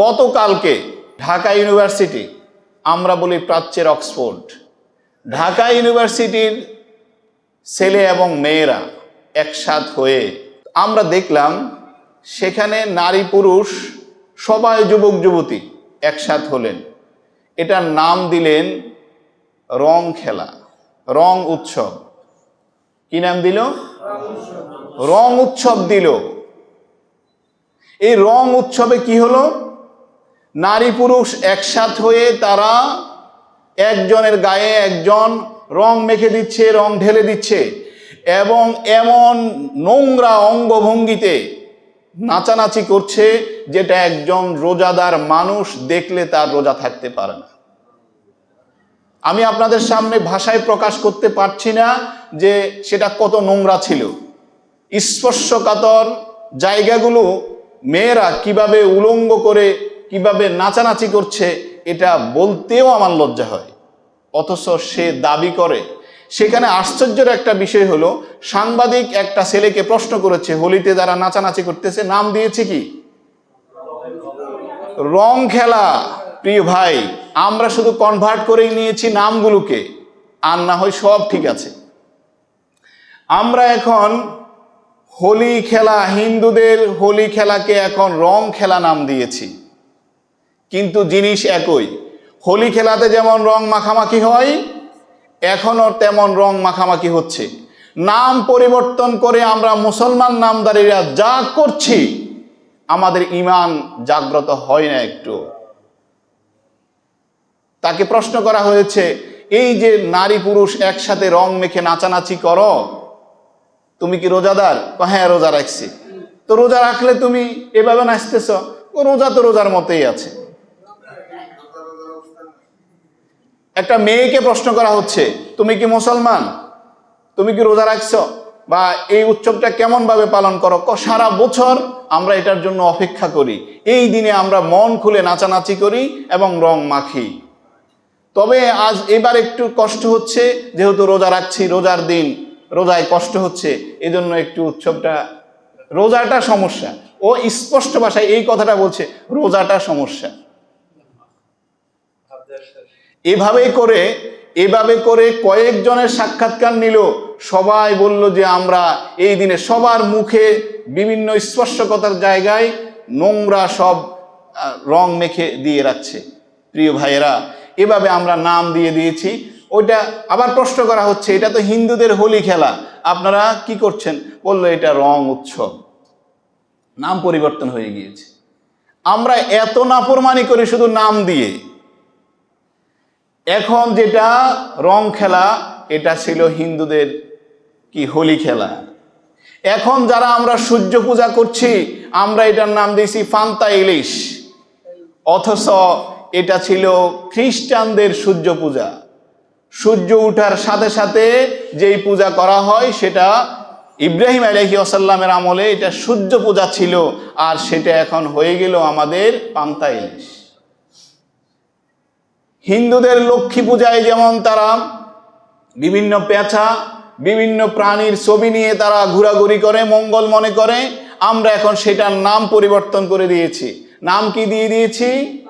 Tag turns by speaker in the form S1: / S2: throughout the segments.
S1: গতকালকে ঢাকা ইউনিভার্সিটি, আমরা বলি প্রাচ্যের অক্সফোর্ড, ঢাকা ইউনিভার্সিটির ছেলে এবং মেয়েরা একসাথ হয়ে আমরা দেখলাম সেখানে নারী পুরুষ সবাই যুবক যুবতী একসাথ হলেন। এটার নাম দিলেন রং খেলা, রং উৎসব। কি নাম দিল? রং উৎসব দিল। এই রং উৎসবে কি হলো? নারী পুরুষ একসাথ হয়ে তারা একজনের গায়ে একজন রং মেখে দিচ্ছে, রং ঢেলে দিচ্ছে এবং এমন নোংরা অঙ্গভঙ্গিতে নাচানাচি করছে যেটা একজন রোজাদার মানুষ দেখলে তার রোজা থাকতে পারে না। আমি আপনাদের সামনে ভাষায় প্রকাশ করতে পারছি না যে সেটা কত নোংরা ছিল। স্পর্শকাতর জায়গাগুলো মেয়েরা কীভাবে উলঙ্গ করে কীভাবে নাচানাচি করছে এটা বলতেও আমার লজ্জা হয়। অথচ সে দাবি করে। সেখানে আশ্চর্যের একটা বিষয় হলো, সাংবাদিক একটা ছেলেকে প্রশ্ন করেছে, হোলিতে যারা নাচানাচি করতেছে, নাম দিয়েছে কি? রং খেলা, প্রিয় ভাই, আমরা শুধু কনভার্ট করেই নিয়েছি নামগুলোকে, আর না হয় সব ঠিক আছে। আমরা এখন হোলি খেলা, হিন্দুদের হোলি খেলাকে এখন রং খেলা নাম দিয়েছি। কিন্তু জিনিস একই। হোলি খেলাতে যেমন রং মাখামাখি হয়, এখনও তেমন রং মাখামাখি হচ্ছে। নাম পরিবর্তন করে আমরা মুসলমান নামদারিরা যা করছি, আমাদের ইমান জাগ্রত হয় না একটু। তাকে প্রশ্ন করা হয়েছে, এই যে নারী পুরুষ একসাথে রং মেখে নাচানাচি করো, তুমি কি রোজাদার? হ্যাঁ রোজা রাখছি। তো রোজা রাখলে তুমি এভাবে নাচতেছ? রোজা তো রোজার মতেই আছে। একটা মেয়েকে প্রশ্ন করা হচ্ছে, তুমি কি মুসলমান? তুমি কি রোজা রাখছ? বা এই উৎসবটা কেমন ভাবে পালন করো? সারা বছর আমরা এটার জন্য অপেক্ষা করি। এই দিনে আমরা মন খুলে নাচানাচি করি এবং রং মাখি। তবে আজ এবার একটু কষ্ট হচ্ছে, যেহেতু রোজা রাখছি, রোজার দিন রোজায় কষ্ট হচ্ছে, এজন্য একটু উৎসবটা, রোজাটা সমস্যা। ও স্পষ্ট ভাষায় এই কথাটা বলছে, রোজাটা সমস্যা। এভাবে করে এভাবে করে কয়েকজনের সাক্ষাৎকার নিল। সবাই বলল যে আমরা এই দিনে সবার মুখে বিভিন্ন স্পর্শকতার জায়গায় নোংরা সব রং মেখে দিয়ে রাখছে। প্রিয় ভাইয়েরা, এভাবে আমরা নাম দিয়ে দিয়েছি। ওইটা আবার প্রশ্ন করা হচ্ছে, এটা তো হিন্দুদের হোলি খেলা। আপনারা কি করছেন? বলল, এটা রং উৎসব। নাম পরিবর্তন হয়ে গিয়েছে। আমরা এত নাফরমানি করি শুধু নাম দিয়ে এখন যেটা রং খেলা, এটা ছিল হিন্দুদের কি হোলি খেলা। এখন যারা আমরা সূর্য পূজা করছি, আমরা এটার নাম দিয়েছি ফান্তা ইলিশ। অথচ এটা ছিল খ্রিস্টানদের সূর্য পূজা। সূর্য উঠার সাথে সাথে যেই পূজা করা হয়, সেটা ইব্রাহিম আলহি আসাল্লামের আমলে এটা সূর্য পূজা ছিল, আর সেটা এখন হয়ে গেল আমাদের পান্তা ইলিশ। হিন্দুদের লক্ষ্মী পূজায় যেমন তারা বিভিন্ন পেঁচা, বিভিন্ন প্রাণীর ছবি নিয়ে তারা ঘোরাঘুরি করে, মঙ্গল মনে করে, আমরা এখন সেটার নাম পরিবর্তন করে দিয়েছি। নাম কি দিয়ে দিয়েছি?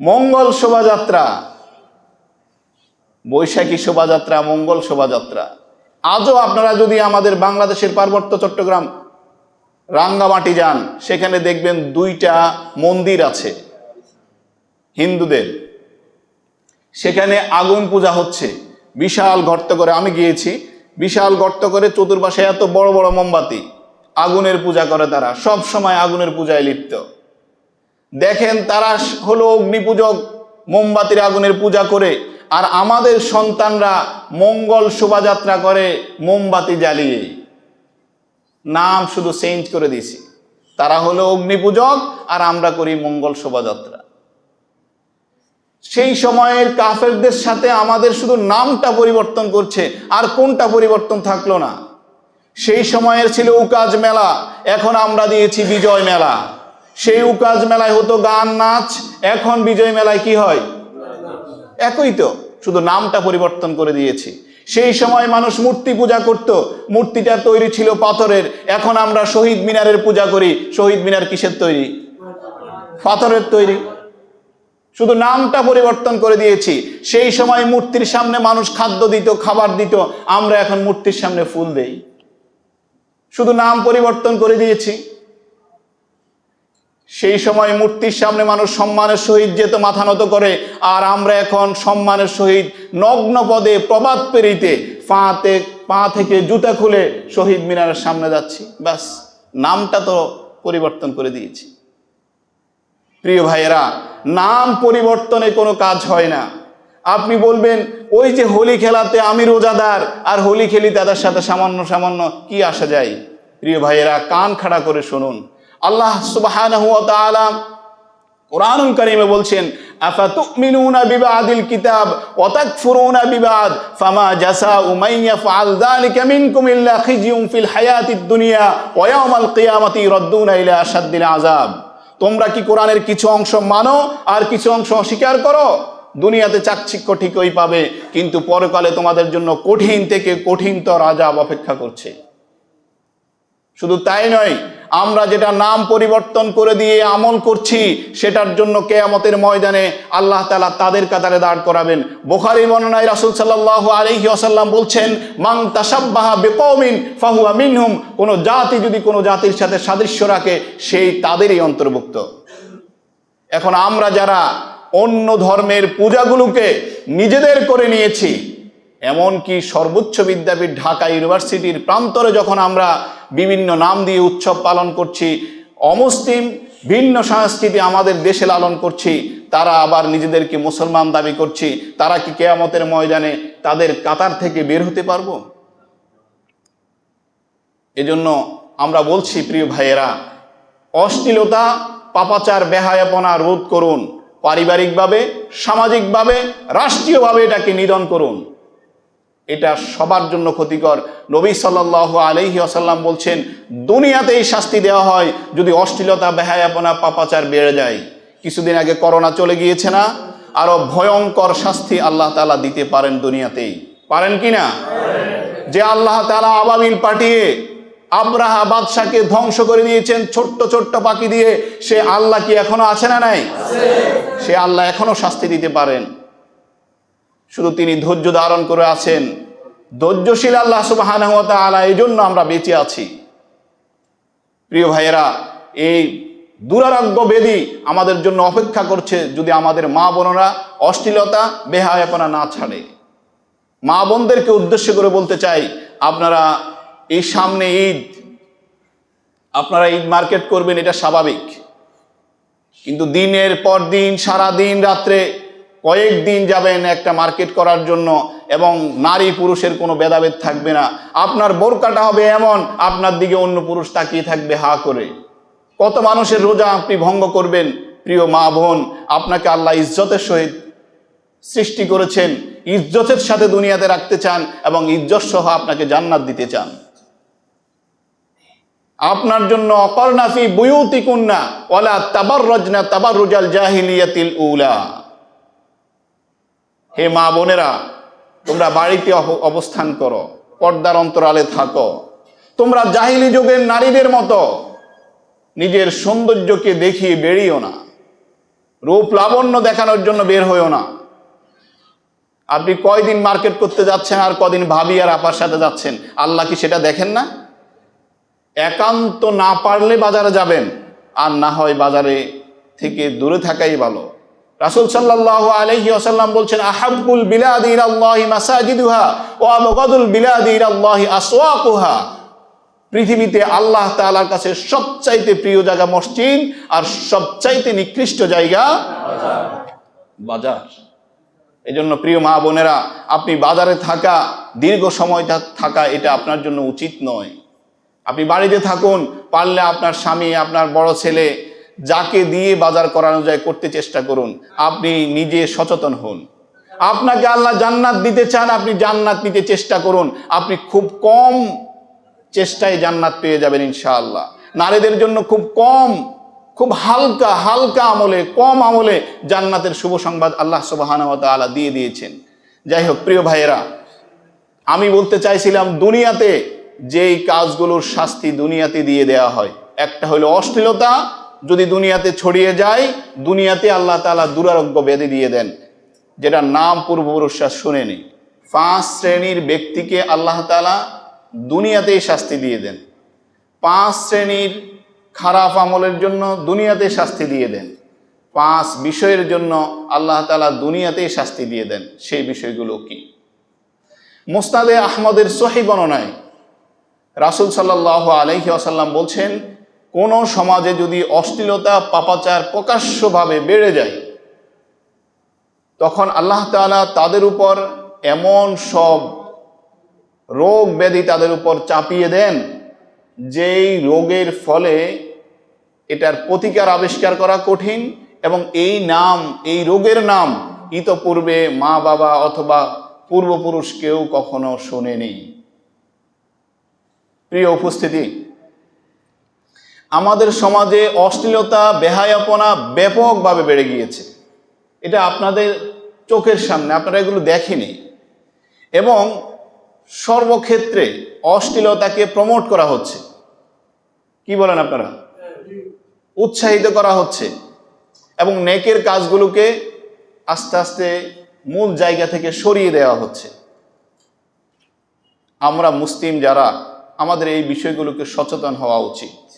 S1: মঙ্গল শোভাযাত্রা। বৈশাখী শোভাযাত্রা, মঙ্গল শোভাযাত্রা। আজও আপনারা যদি আমাদের বাংলাদেশের পার্বত্য চট্টগ্রাম, রাঙ্গামাটি যান, সেখানে দেখবেন দুইটা মন্দির আছে হিন্দুদের। সেখানে আগুন পূজা হচ্ছে। বিশাল গর্ত করে আমি গিয়েছি। বিশাল গর্ত করে চতুর্পাশে এত বড় বড় মোমবাতি। আগুনের পূজা করে তারা। সব সময় আগুনের পূজায় লিপ্ত। দেখেন তারা হলো অগ্নিপূজক, মোমবাতির আগুনের পূজা করে। আর আমাদের সন্তানরা মঙ্গল শোভাযাত্রা করে মোমবাতি জ্বালিয়ে। নাম শুধু চেঞ্জ করে দিয়েছি। তারা হলো অগ্নিপূজক আর আমরা করি মঙ্গল শোভাযাত্রা। সেই সময়ের কাফেরদের সাথে আমাদের শুধু নামটা পরিবর্তন করছে, আর কোনটা পরিবর্তন থাকল না। সেই সময়ের ছিল উকাজ মেলা, এখন আমরা দিয়েছি বিজয় মেলা। সেই উকাজ মেলায় হতো গান, নাচ, এখন বিজয় মেলায় কি হয়? একই তো, শুধু নামটা পরিবর্তন করে দিয়েছি। সেই সময় মানুষ মূর্তি পূজা করত, মূর্তিটা তৈরি ছিল পাথরের, এখন আমরা শহীদ মিনারের পূজা করি। শহীদ মিনার কিসের তৈরি? পাথরের তৈরি। শুধু নামটা পরিবর্তন করে দিয়েছি। সেই সময় মূর্তির সামনে মানুষ খাদ্য দিত, খাবার দিত, আমরা এখন মূর্তির সামনে ফুল দেই। শুধু নাম পরিবর্তন করে দিয়েছি। সেই সময় মূর্তির সামনে মানুষ সম্মানের সহিত যেত, মাথা নত করে, আর আমরা এখন সম্মানের সহিত নগ্ন পদে প্রবাদ পেরিতে পাতে পা থেকে জুতা খুলে শহীদ মিনারের সামনে যাচ্ছি। ব্যাস, নামটা তো পরিবর্তন করে দিয়েছি। প্রিয় ভাইয়েরা, নাম পরিবর্তনে কোনো কাজ হয় না। আপনি বলবেন, ওই যে হোলি খেলাতে আমি রোজাদার আর হোলি খেলি তাদের সাথে সামান্য সামান্য, কি আসা যায়? প্রিয় ভাইয়েরা, কান খাড়া করে শুনুন। আল্লাহ তাআলা কোরআনুল কারীমে বলছেন, আফাতুমিনুনা বিবাদিল কিতাব ওয়া তাকফুরুনা বিবাদ, ফামা জাসাউ মান ইয়াফআল যালিকা মিনকুম ইল্লা খিজিয়ুন ফিল হায়াতিদ দুনিয়া ওয়া ইয়াউমাল কিয়ামাতি ইরাদ্দুনা ইলা আশাদ্দিল আযাব। তোমরা কি কোরআনের কিছু অংশ মানো আর কিছু অংশ অস্বীকার করো? দুনিয়াতে চাকচিক্য ঠিকই পাবে, কিন্তু পরকালে তোমাদের জন্য কঠিন থেকে কঠিনতর আজাব অপেক্ষা করছে। শুধু তাই নয় আমরা যেটা নাম পরিবর্তন করে দিয়ে আমল করছি, সেটার জন্য কেয়ামতের ময়দানে আল্লাহ তালা তাদের কাতারে দাঁড় করাবেন। বোখারি বর্ণনায় রাসুল সাল্লাহ আলহি আসাল্লাম বলছেন মাং তাসাব্বাহা বেকমিন ফাহুয়া মিনহুম কোনো জাতি যদি কোনো জাতির সাথে সাদৃশ্য রাখে, সেই তাদেরই অন্তর্ভুক্ত। এখন আমরা যারা অন্য ধর্মের পূজাগুলোকে নিজেদের করে নিয়েছি এমনকি সর্বোচ্চ বিদ্যাপীঠ ঢাকা ইউনিভার্সিটির প্রান্তরে যখন আমরা বিভিন্ন নাম দিয়ে উৎসব পালন করছি, অমুসলিম, ভিন্ন সংস্কৃতি আমাদের দেশে লালন করছি, তারা আবার নিজেদেরকে মুসলমান দাবি করছি, তারা কি কেয়ামতের ময়দানে তাদের কাতার থেকে বের হতে পারব? এজন্য আমরা বলছি, প্রিয় ভাইয়েরা, অশ্লীলতা, পাপাচার, বেহায়াপনা রোধ করুন, পারিবারিকভাবে, সামাজিকভাবে, রাষ্ট্রীয়ভাবে এটাকে নিধন করুন। এটা সবার জন্য ক্ষতিকর। নবী সাল্লাহ আলহি আসাল্লাম বলছেন, দুনিয়াতেই শাস্তি দেওয়া হয় যদি অশ্লীলতা, বেহায়াপনা, পাপাচার বেড়ে যায়। কিছুদিন আগে করোনা চলে গিয়েছে না? আরও ভয়ঙ্কর শাস্তি আল্লাহ তালা দিতে পারেন দুনিয়াতেই। পারেন কি না? যে আল্লাহ তালা আবাবিল পাঠিয়ে আব্রাহা বাদশাকে ধ্বংস করে দিয়েছেন, ছোট্ট ছোট্ট পাখি দিয়ে, সে আল্লাহ কি এখনও আছে না নাই? সে আল্লাহ এখনও শাস্তি দিতে পারেন। শুধু তিনি ধৈর্য ধারণ করে আছেন, ধৈর্যশীল আল্লাহ সুবাহ আলা এই জন্য আমরা বেঁচে আছি। প্রিয় ভাইয়েরা, এই দুরারোগ্য বেদি আমাদের জন্য অপেক্ষা করছে যদি আমাদের মা বোনরা অশ্লীলতা, বেহায়াপনা না ছাড়ে। মা বোনদেরকে উদ্দেশ্য করে বলতে চাই, আপনারা এই সামনে ঈদ, আপনারা ঈদ মার্কেট করবেন, এটা স্বাভাবিক। কিন্তু দিনের পর দিন সারা দিন রাত্রে কয়েকদিন যাবেন একটা মার্কেট করার জন্য এবং নারী পুরুষের কোনো ভেদাভেদ থাকবে না। আপনার বোরকাটা হবে এমন, আপনার দিকে অন্য পুরুষ তাকিয়ে থাকবে হা করে। কত মানুষের রোজা আপনি ভঙ্গ করবেন, প্রিয় মা বোন, আপনাকে আল্লাহ ইজ্জতের সহিত সৃষ্টি করেছেন, ইজ্জতের সাথে দুনিয়াতে রাখতে চান এবং ইজ্জত সহ আপনাকে জান্নাত দিতে চান। আপনার জন্য অকর্ণাফি বুয়ুতি কুন্না ওলা তাবার রজনা তাবার রুজাল জাহিলিয়াতিল উলা। হে মা বোনেরা, তোমরা বাড়িতে অব- অবস্থান করো, পর্দার অন্তরালে থাকো। তোমরা জাহিলি যুগের নারীদের মতো নিজের সৌন্দর্যকে দেখিয়ে বেরিও না। রূপ লাবণ্য দেখানোর জন্য বের হইও না। আপনি কয়দিন মার্কেট করতে যাচ্ছেন আর কদিন ভাবি আর আপার সাথে যাচ্ছেন? আল্লাহ কি সেটা দেখেন না? একান্ত না পারলে বাজারে যাবেন, আর না হয় বাজারে থেকে দূরে থাকাই ভালো। রাসূল সাল্লাল্লাহু আলাইহি ওয়াসাল্লাম বলছেন, আহাব্বুল বিলাদি ইলাল্লাহি মাসাজিদুহা ওয়া আবগাদুল বিলাদি ইলাল্লাহি আসওয়াকুহা। পৃথিবীতে আল্লাহ তাআলার কাছে সবচাইতে প্রিয় জায়গা মসজিদ আর সবচাইতে নিকৃষ্ট জায়গা বাজার। এজন্য প্রিয় মা বোনেরা, আপনি বাজারে থাকা, দীর্ঘ সময় থাকা এটা আপনার জন্য উচিত নয়। আপনি বাড়িতে থাকুন, পারলে আপনার স্বামী, আপনার বড় ছেলে যাকে দিয়ে বাজার করানো যায় করতে চেষ্টা করুন, আপনি নিজে সচেতন হন। আপনাকে আল্লাহ জান্নাত দিতে চান, আপনি জান্নাত নিতে চেষ্টা করুন। আপনি খুব কম চেষ্টায় জান্নাত পেয়ে যাবেন ইনশাআল্লাহ। নারীদের জন্য খুব কম, খুব হালকা হালকা আমলে, কম আমলে জান্নাতের শুভ সংবাদ আল্লাহ সুবহানাহু ওয়া তাআলা দিয়ে দিয়েছেন। যাই হোক, প্রিয় ভাইয়েরা, আমি বলতে চাইছিলাম দুনিয়াতে যেই কাজগুলোর শাস্তি দুনিয়াতে দিয়ে দেওয়া হয়, একটা হলো অশ্লীলতা যদি দুনিয়াতে ছড়িয়ে যায়, দুনিয়াতে আল্লাহ তাআলা দুরারোগ্য ব্যাধি দিয়ে দেন যেটা নাম পূর্বপুরুষরা শুনেনি। পাঁচ শ্রেণির ব্যক্তিকে আল্লাহ তাআলা দুনিয়াতেই শাস্তি দিয়ে দেন। পাঁচ শ্রেণির খারাপ আমলের জন্য দুনিয়াতে শাস্তি দিয়ে দেন। পাঁচ বিষয়ের জন্য আল্লাহ তাআলা দুনিয়াতেই শাস্তি দিয়ে দেন। সেই বিষয়গুলো কি? মুস্তাদে আহমদের সহি গণনায় রাসুল সাল্লাহ আলহি আসাল্লাম বলছেন কোন সমাজে যদি অশ্লীলতা পাপাচার প্রকাশ্যভাবে বেড়ে যায়, তখন আল্লাহ তাআলা তাদের উপর এমন সব রোগ ব্যাধি তাদের উপর চাপিয়ে দেন, যেই রোগের ফলে এটার প্রতিকার আবিষ্কার করা কঠিন এবং এই নাম, এই রোগের নাম ইতপূর্বে মা বাবা অথবা পূর্বপুরুষ কেউ কখনো শোনেনি। প্রিয় উপস্থিতি আমাদের সমাজে অশ্লীলতা, বেহায়াপনা ব্যাপকভাবে বেড়ে গিয়েছে। এটা আপনাদের চোখের সামনে, আপনারা এগুলো দেখেনি। এবং সর্বক্ষেত্রে অশ্লীলতাকে প্রমোট করা হচ্ছে। কি বলেন আপনারা? উৎসাহিত করা হচ্ছে। এবং নেকের কাজগুলোকে আস্তে আস্তে মূল জায়গা থেকে সরিয়ে দেওয়া হচ্ছে। আমরা মুসলিম যারা, আমাদের এই বিষয়গুলোকে সচেতন হওয়া উচিত।